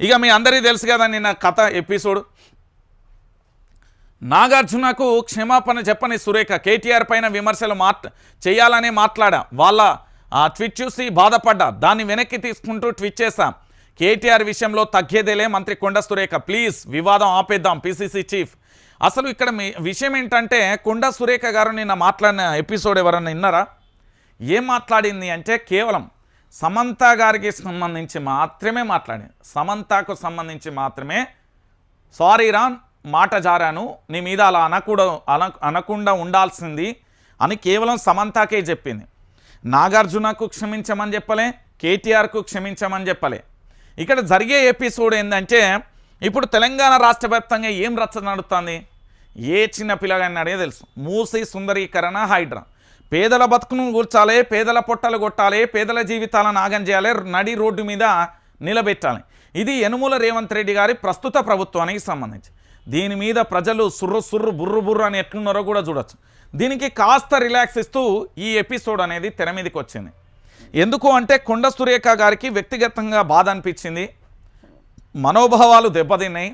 ఇక మీ అందరికీ తెలుసు కదా నిన్న కథ ఎపిసోడ్. నాగార్జునకు క్షమాపణ చెప్పని సురేఖ కేటీఆర్ పైన విమర్శలు మాట్ చేయాలనే మాట్లాడా. వాళ్ళ ఆ ట్వీట్ చూసి బాధపడ్డా. దాన్ని వెనక్కి తీసుకుంటూ ట్వీట్ చేశా. కేటీఆర్ విషయంలో తగ్గేదేలే మంత్రి కొండ సురేఖ. ప్లీజ్ వివాదం ఆపేద్దాం పిసిసి చీఫ్. అసలు ఇక్కడ మీ విషయం ఏంటంటే కొండ సురేఖ గారు నిన్న మాట్లాడిన ఎపిసోడ్ ఎవరన్నా విన్నారా? ఏం మాట్లాడింది అంటే కేవలం సమంత గారికి సంబంధించి మాత్రమే మాట్లాడాను సమంతకు సంబంధించి మాత్రమే సారీ రాన్ మాట జారాను నీ మీద అలా అనకూడదు అన అనకుండా ఉండాల్సింది అని కేవలం సమంతకే చెప్పింది. నాగార్జునకు క్షమించమని చెప్పలే కేటీఆర్కు క్షమించమని చెప్పలే. ఇక్కడ జరిగే ఎపిసోడ్ ఏంటంటే ఇప్పుడు తెలంగాణ రాష్ట్ర వ్యాప్తంగా ఏం రచ్చ నడుస్తుంది ఏ చిన్న పిల్లగాని అడిగే తెలుసు. మూసి సుందరీకరణ హైడ్రా. పేదల బతుకును కూర్చాలి పేదల పొట్టలు కొట్టాలి పేదల జీవితాలను ఆగం చేయాలి నడి రోడ్డు మీద నిలబెట్టాలి. ఇది యనుమూల రేవంత్ రెడ్డి గారి ప్రస్తుత ప్రభుత్వానికి సంబంధించి. దీని మీద ప్రజలు సుర్రు సుర్రు బుర్రు బుర్రు అని ఎట్లున్నారో కూడా చూడొచ్చు. దీనికి కాస్త రిలాక్స్ ఇస్తూ ఈ ఎపిసోడ్ అనేది తెర మీదకి వచ్చింది. ఎందుకు అంటే కొండ సురేఖ గారికి వ్యక్తిగతంగా బాధ అనిపించింది. మనోభావాలు దెబ్బతిన్నాయి.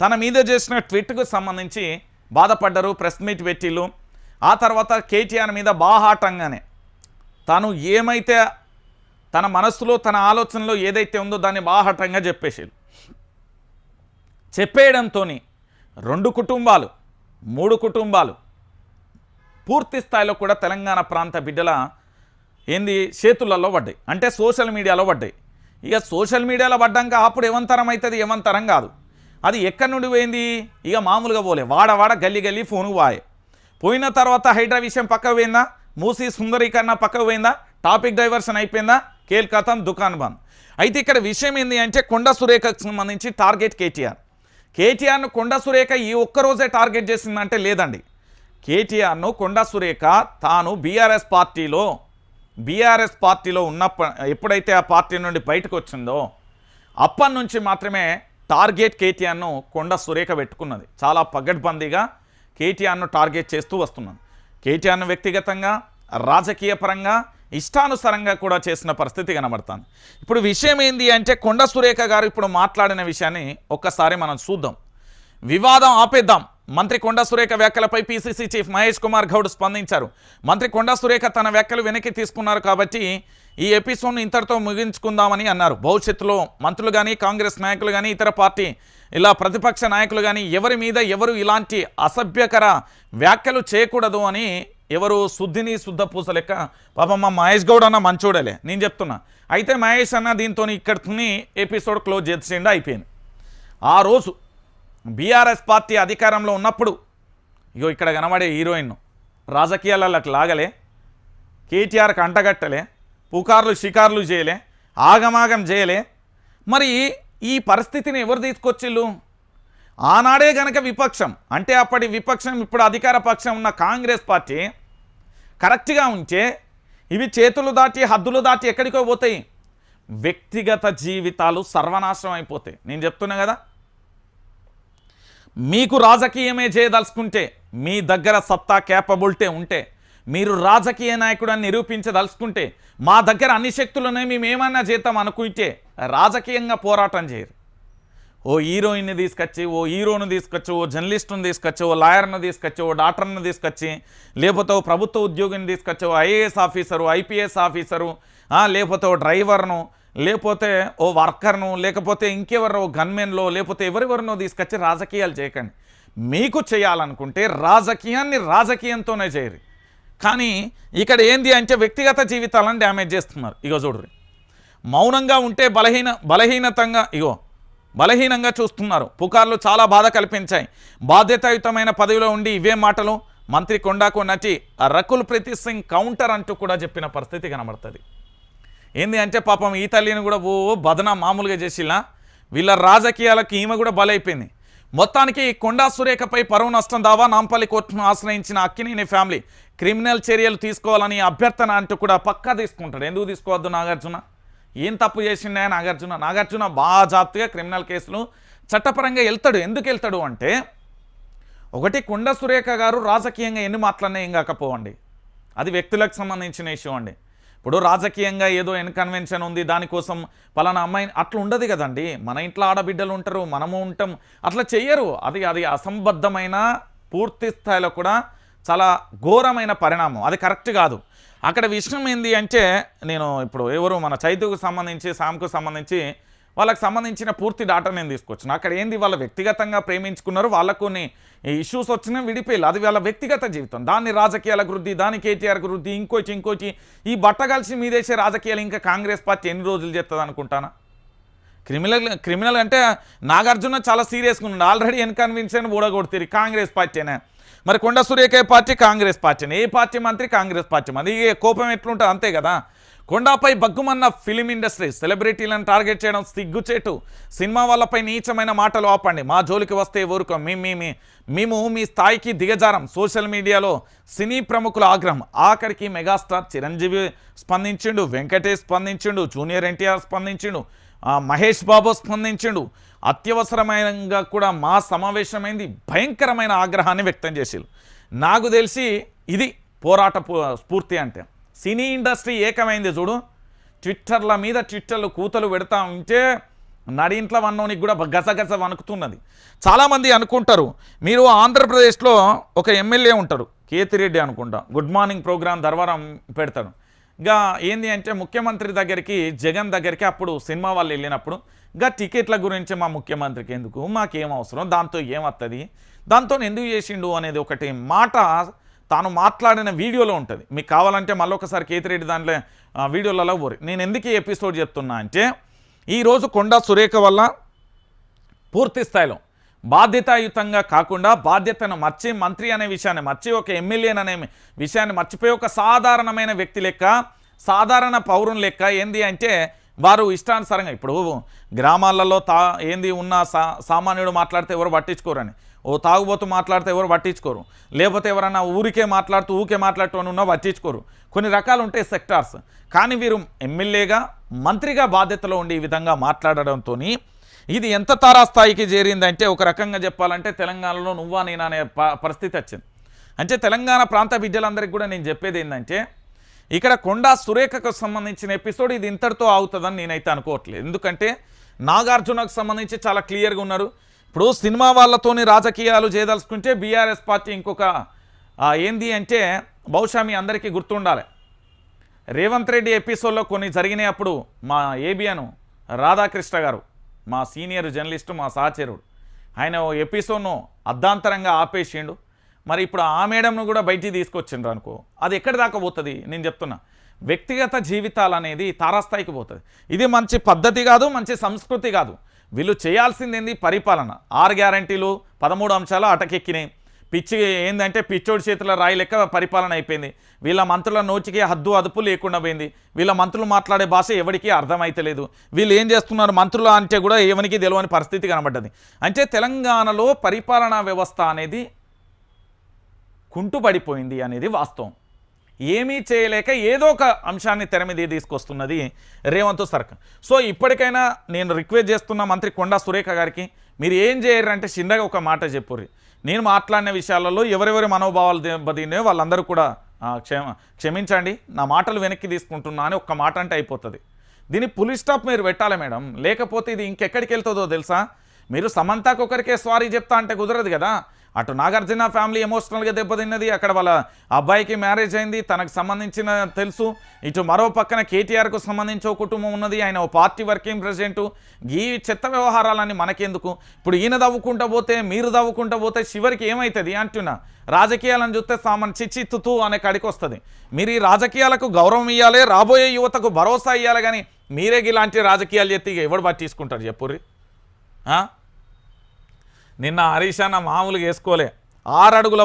తన మీద చేసిన ట్వీట్కు సంబంధించి బాధపడ్డరు ప్రెస్ మీట్ పెట్టిళ్ళు. ఆ తర్వాత కేటీఆర్ మీద బాహాటంగానే తను ఏమైతే తన మనస్సులో తన ఆలోచనలో ఏదైతే ఉందో దాన్ని బాహాటంగా చెప్పేసాడు చెప్పేయడంతో రెండు కుటుంబాలు మూడు కుటుంబాలు పూర్తి స్థాయిలో కూడా తెలంగాణ ప్రాంత బిడ్డల ఏంది చేతులలో పడ్డాయి. అంటే సోషల్ మీడియాలో పడ్డాయి. ఇక సోషల్ మీడియాలో పడ్డాక అప్పుడు ఏమంతరం అవుతుంది ఏమంతరం కాదు. అది ఎక్కడి నుండి పోయింది? ఇక మామూలుగా పోలే. వాడ వాడ గల్లీ గల్లీ ఫోను వాయే పోయిన తర్వాత హైడ్రా విషయం పక్కకు పోయిందా? మూసి సుందరీకరణ పక్కకు పోయిందా? టాపిక్ డైవర్షన్ అయిపోయిందా? కేల్కతం దుకాన్ బంద్. అయితే ఇక్కడ విషయం ఏంది అంటే కొండ సురేఖకు సంబంధించి టార్గెట్ కేటీఆర్. కేటీఆర్ను కొండ సురేఖ ఈ ఒక్కరోజే టార్గెట్ చేసిందంటే లేదండి. కేటీఆర్ను కొండ సురేఖ తాను బీఆర్ఎస్ పార్టీలో బీఆర్ఎస్ పార్టీలో ఉన్నప్ప ఎప్పుడైతే ఆ పార్టీ నుండి బయటకు వచ్చిందో అప్పటి నుంచి మాత్రమే టార్గెట్ కేటీఆర్ను కొండ సురేఖ పెట్టుకున్నది. చాలా పగడ్బందీగా కేటీఆర్ను టార్గెట్ చేస్తూ వస్తున్నాను. కేటీఆర్ను వ్యక్తిగతంగా రాజకీయ పరంగా ఇష్టానుసారంగా కూడా చేసిన పరిస్థితి కనబడుతుంది ఇప్పుడు విషయం ఏంది అంటే కొండ సురేఖ గారు ఇప్పుడు మాట్లాడిన విషయాన్ని ఒక్కసారి మనం చూద్దాం. వివాదం ఆపేద్దాం. మంత్రి కొండ సురేఖ వ్యాఖ్యలపై పీసీసీ చీఫ్ మహేష్ కుమార్ గౌడ్ స్పందించారు. మంత్రి కొండ సురేఖ తన వ్యాఖ్యలు వెనక్కి తీసుకున్నారు కాబట్టి ఈ ఎపిసోడ్ను ఇంతటితో ముగించుకుందామని అన్నారు. భవిష్యత్తులో మంత్రులు కానీ కాంగ్రెస్ నాయకులు కానీ ఇతర పార్టీ ఇలా ప్రతిపక్ష నాయకులు కానీ ఎవరి మీద ఎవరు ఇలాంటి అసభ్యకర వ్యాఖ్యలు చేయకూడదు అని ఎవరు శుద్ధిని శుద్ధ పూస లెక్క పాపం మా మహేష్ గౌడ్ అన్న మంచోడలే. నేను చెప్తున్నా. అయితే మహేష్ అన్న దీంతో ఇక్కడిని ఎపిసోడ్ క్లోజ్ చేసేయండి అయిపోయింది. ఆ రోజు బీఆర్ఎస్ పార్టీ అధికారంలో ఉన్నప్పుడు ఇగో ఇక్కడ కనబడే హీరోయిన్ రాజకీయాలకు లాగలే కేటీఆర్కి అంటగట్టలే పుకార్లు షికార్లు చేయలే ఆగమాగం చేయలే. మరి ఈ పరిస్థితిని ఎవరు తీసుకొచ్చిళ్ళు? ఆనాడే గనక విపక్షం అంటే అప్పటి విపక్షం ఇప్పుడు అధికార పక్షం ఉన్న కాంగ్రెస్ పార్టీ కరెక్ట్గా ఉంటే ఇవి చేతులు దాటి హద్దులు దాటి ఎక్కడికో పోతాయి. వ్యక్తిగత జీవితాలు సర్వనాశనం అయిపోతాయి. నేను చెప్తున్నా కదా మీకు రాజకీయమే చేయదలుచుకుంటే మీ దగ్గర సత్తా క్యాపబిలిటీ ఉంటే మీరు రాజకీయ నాయకుడని నిరూపించదలుచుకుంటే మా దగ్గర అన్ని శక్తులు ఉన్నాయి మేము ఏమన్నా చేద్దాం అనుకుంటే రాజకీయంగా పోరాటం చేయరు. ఓ హీరోయిన్ని తీసుకొచ్చి ఓ హీరోను తీసుకొచ్చి ఓ జర్నలిస్టును తీసుకొచ్చి ఓ లాయర్ను తీసుకొచ్చి ఓ డాక్టర్ను తీసుకొచ్చి లేకపోతే ఓ ప్రభుత్వ ఉద్యోగిని తీసుకొచ్చి ఓ ఐఏఎస్ ఆఫీసరు ఐపీఎస్ ఆఫీసరు లేకపోతే ఓ డ్రైవర్ను లేకపోతే ఓ వర్కర్ను లేకపోతే ఇంకెవరో గన్మెన్లో లేకపోతే ఎవరెవరినో తీసుకొచ్చి రాజకీయాలు చేయకండి. మీకు చేయాలనుకుంటే రాజకీయాన్ని రాజకీయంతోనే చేయరు. కానీ ఇక్కడ ఏంది అంటే వ్యక్తిగత జీవితాలను డ్యామేజ్ చేస్తున్నారు. ఇగో చూడరు మౌనంగా ఉంటే బలహీన బలహీనతంగా ఇగో బలహీనంగా చూస్తున్నారు. పుకార్లు చాలా బాధ కల్పించాయి. బాధ్యతాయుతమైన పదవిలో ఉండి ఇవే మాటలు మంత్రి కొండాకు నటి రకుల్ ప్రీతి సింగ్ కౌంటర్ అంటూ కూడా చెప్పిన పరిస్థితి కనబడుతుంది. ఏంది అంటే పాపం ఈ తల్లిని కూడా ఓ బదన మామూలుగా చేసిలా వీళ్ళ రాజకీయాలకు ఈమె కూడా బలైపోయింది. మొత్తానికి కొండా సురేఖపై పరువు నష్టం దావా నాంపల్లి కోర్టును ఆశ్రయించిన అక్కినేని ఫ్యామిలీ క్రిమినల్ చర్యలు తీసుకోవాలని అభ్యర్థన అంటూ కూడా పక్కా తీసుకుంటాడు. ఎందుకు తీసుకోవద్దు నాగార్జున? ఏం తప్పు చేసిండే నాగార్జున? నాగార్జున బాగా జాప్తిగా క్రిమినల్ కేసులు చట్టపరంగా వెళ్తాడు. ఎందుకు వెళ్తాడు అంటే ఒకటి కొండ సురేఖ గారు రాజకీయంగా ఎన్ని మాట్లాడినా ఏం కాకపోవండి. అది వ్యక్తులకు సంబంధించిన ఇష్యూ అండి. ఇప్పుడు రాజకీయంగా ఏదో ఇన్కన్వెన్షన్ ఉంది దానికోసం పలానా అమ్మాయి అట్లా ఉండదు కదండి. మన ఇంట్లో ఆడబిడ్డలు ఉంటారు మనము ఉంటాం. అట్లా చెయ్యరు. అది అది అసంబద్ధమైన పూర్తి స్థాయిలో కూడా చాలా ఘోరమైన పరిణామం. అది కరెక్ట్ కాదు. అక్కడ విషయం ఏంది అంటే నేను ఇప్పుడు ఎవరు మన చైతుకు సంబంధించి సామ్కు సంబంధించి వాళ్ళకి సంబంధించిన పూర్తి డాటా నేను తీసుకొచ్చిన. అక్కడ ఏంది? వాళ్ళ వ్యక్తిగతంగా ప్రేమించుకున్నారు. వాళ్ళకు కొన్ని ఇష్యూస్ వచ్చినా విడిపోయారు అది వాళ్ళ వ్యక్తిగత జీవితం. దాన్ని రాజకీయాల వృద్ధి దాని కేటీఆర్ వృద్ధి ఇంకోచి ఇంకోచి ఈ బట్ట కలిసి మీదేసే రాజకీయాలు ఇంకా కాంగ్రెస్ పార్టీ ఎన్ని రోజులు చేస్తుంది అనుకుంటానా? క్రిమినల్ క్రిమినల్ అంటే నాగార్జున చాలా సీరియస్గా ఉన్నాడు. ఆల్రెడీ ఎన్కన్విన్షన్ ఊడగొడుతుంది కాంగ్రెస్ పార్టీనే మరి కొండ సూర్యకాయ పార్టీ కాంగ్రెస్ పార్టీనే ఏ పార్టీ మంత్రి? కాంగ్రెస్ పార్టీ మంది ఈ కోపం ఎట్లుంటుంది? అంతే కదా. కొండాపై బగ్గుమన్న ఫిలిం ఇండస్ట్రీ సెలబ్రిటీలను టార్గెట్ చేయడం సిగ్గుచేటు. సినిమా వాళ్ళపై నీచమైన మాటలు ఆపండి. మా జోలికి వస్తే ఊరుకో. మీ మేము మీ స్థాయికి దిగజారం. సోషల్ మీడియాలో సినీ ప్రముఖుల ఆగ్రహం. ఆఖరికి మెగాస్టార్ చిరంజీవి స్పందించిండు వెంకటేష్ స్పందించిండు జూనియర్ ఎన్టీఆర్ స్పందించిండు మహేష్ బాబు స్పందించిండు. అత్యవసరమైనగా కూడా మా సమావేశమైంది భయంకరమైన ఆగ్రహాన్ని వ్యక్తం చేసిండు నాకు తెలిసి ఇది పోరాట స్ఫూర్తి అంటే. సినీ ఇండస్ట్రీ ఏకమైంది చూడు. ట్విట్టర్ల మీద ట్విట్టర్లు కూతలు పెడతా ఉంటే నడింట్ల వన్నోనికి కూడా గసగస వణుకుతున్నది. చాలామంది అనుకుంటారు మీరు ఆంధ్రప్రదేశ్లో ఒక ఎమ్మెల్యే ఉంటారు కేతిరెడ్డి అనుకుంటా. గుడ్ మార్నింగ్ ప్రోగ్రాం ధర్వరం పెడతాడు. ఇంకా ఏంది అంటే ముఖ్యమంత్రి దగ్గరికి జగన్ దగ్గరికి అప్పుడు సినిమా వాళ్ళు వెళ్ళినప్పుడు ఇంకా టికెట్ల గురించి మా ముఖ్యమంత్రికి ఎందుకు? మాకేం అవసరం? దాంతో ఏమవుతుంది దాంతో ఎందుకు చేసిండు అనేది ఒకటి మాట తాను మాట్లాడిన వీడియోలో ఉంటుంది. మీకు కావాలంటే మళ్ళీ ఒకసారి కేతిరెడ్డి దాంట్లో వీడియోలలో పోరి. నేను ఎందుకు ఎపిసోడ్ చెప్తున్నా అంటే ఈరోజు కొండా సురేఖ వల్ల పూర్తి స్థాయిలో బాధ్యతాయుతంగా కాకుండా బాధ్యతను మర్చి మంత్రి అనే విషయాన్ని మర్చి ఒక ఎమ్మెల్యేన్ అనే విషయాన్ని మర్చిపోయి ఒక సాధారణమైన వ్యక్తి లెక్క సాధారణ పౌరుని లెక్క ఏంది అంటే వారు ఇష్టానుసారంగా ఇప్పుడు గ్రామాలలో తా ఏంది ఉన్న సా సామాన్యుడు మాట్లాడితే ఎవరు పట్టించుకోరని. ఓ తాగుబోతు మాట్లాడితే ఎవరు పట్టించుకోరు. లేకపోతే ఎవరన్నా ఊరికే మాట్లాడుతూ ఊకే మాట్లాడుతూ ఉన్నా పట్టించుకోరు. కొన్ని రకాలు ఉంటాయి సెక్టార్స్. కానీ వీరు ఎమ్మెల్యేగా మంత్రిగా బాధ్యతలో ఉండి ఈ విధంగా మాట్లాడడంతో ఇది ఎంత తారాస్థాయికి చేరిందంటే ఒక రకంగా చెప్పాలంటే తెలంగాణలో నువ్వా నేననే అనే ప- పరిస్థితి వచ్చింది. అంటే తెలంగాణ ప్రాంత బిడ్డలందరికీ కూడా నేను చెప్పేది ఏంటంటే ఇక్కడ కొండా సురేఖకు సంబంధించిన ఎపిసోడ్ ఇది ఇంతటితో అవుతుందని నేనైతే అనుకోవట్లేదు. ఎందుకంటే నాగార్జునకు సంబంధించి చాలా క్లియర్గా ఉన్నారు. ఇప్పుడు సినిమా వాళ్ళతోని రాజకీయాలు చేయదలుచుకుంటే బీఆర్ఎస్ పార్టీ ఇంకొక ఏంది అంటే బహుశా మీ అందరికీ గుర్తుండాలి. రేవంత్ రెడ్డి ఎపిసోడ్లో కొన్ని జరిగినాయి అప్పుడు మా ఏబిఎన్ రాధాకృష్ణ గారు మా సీనియర్ జర్నలిస్టు మా సహచరుడు. ఆయన ఓ ఎపిసోడ్ను అర్ధాంతరంగా ఆపేసిండు. మరి ఇప్పుడు ఆ మేడంను కూడా బయటికి తీసుకొచ్చిండ్రు అనుకో. అది ఎక్కడి దాకా పోతుంది? నేను చెప్తున్నా. వ్యక్తిగత జీవితాలు అనేది తారాస్థాయికి పోతుంది. ఇది మంచి పద్ధతి కాదు మంచి సంస్కృతి కాదు. వీళ్ళు చేయాల్సింది ఏంది పరిపాలన. ఆరు గ్యారంటీలు పదమూడు అంశాలు అటకెక్కినాయి. పిచ్చి ఏంటంటే పిచ్చోడి చేతుల రాయి లెక్క పరిపాలన అయిపోయింది. వీళ్ళ మంత్రుల నోటికి హద్దు అదుపు లేకుండా పోయింది. వీళ్ళ మంత్రులు మాట్లాడే భాష ఎవరికీ అర్థమైతలేదు. వీళ్ళు ఏం చేస్తున్నారు? మంత్రులు అంటే కూడా ఎవరికి తెలియని పరిస్థితి కనబడ్డది. అంటే తెలంగాణలో పరిపాలనా వ్యవస్థ అనేది కుంటుపడిపోయింది అనేది వాస్తవం. ఏమీ చేయలేక ఏదో ఒక అంశాన్ని తెర మీద తీసుకొస్తున్నది రేవంత్ సర్కార్. సో ఇప్పటికైనా నేను రిక్వెస్ట్ చేస్తున్న మంత్రి కొండా సురేఖ గారికి మీరు ఏం చేయరంటే చిన్నగా ఒక మాట చెప్పుర్రి. నేను మాట్లాడిన విషయాలలో ఎవరెవరి మనోభావాలు దెబ్బతిన్నాయో వాళ్ళందరూ కూడా క్షమ క్షమించండి నా మాటలు వెనక్కి తీసుకుంటున్నా అని ఒక్క మాట అంటే అయిపోతుంది. దీన్ని పులి స్టాప్ మీరు పెట్టాలి మేడం. లేకపోతే ఇది ఇంకెక్కడికి వెళ్తుందో తెలుసా? మీరు సమంతాకు ఒకరికే సారీ చెప్తా అంటే కుదరదు కదా. అటు నాగార్జున ఫ్యామిలీ ఎమోషనల్గా దెబ్బతిన్నది అక్కడ వాళ్ళ అబ్బాయికి మ్యారేజ్ అయింది తనకు సంబంధించిన తెలుసు. ఇటు మరో పక్కన కేటీఆర్కు సంబంధించి ఒక కుటుంబం ఉన్నది ఆయన ఓ పార్టీ వర్కింగ్ ప్రెసిడెంట్. ఈ చెత్త వ్యవహారాలన్నీ మనకెందుకు? ఇప్పుడు ఈయన దవ్వుకుంటా పోతే మీరు దవ్వుకుంటా పోతే చివరికి ఏమవుతుంది అంటున్నా. రాజకీయాలను చూస్తే సామాన్ చిచ్చిత్తుతూ అనే కాడికి వస్తుంది మీరు ఈ రాజకీయాలకు గౌరవం ఇవ్వాలి రాబోయే యువతకు భరోసా ఇవ్వాలి కానీ మీరే ఇలాంటి రాజకీయాలు చెప్తే ఇక ఎవడు పట్టించుకుంటారు తీసుకుంటారు ఆ? నిన్న హరీష్ అన్న మామూలుగా వేసుకోలే. ఆరడుగుల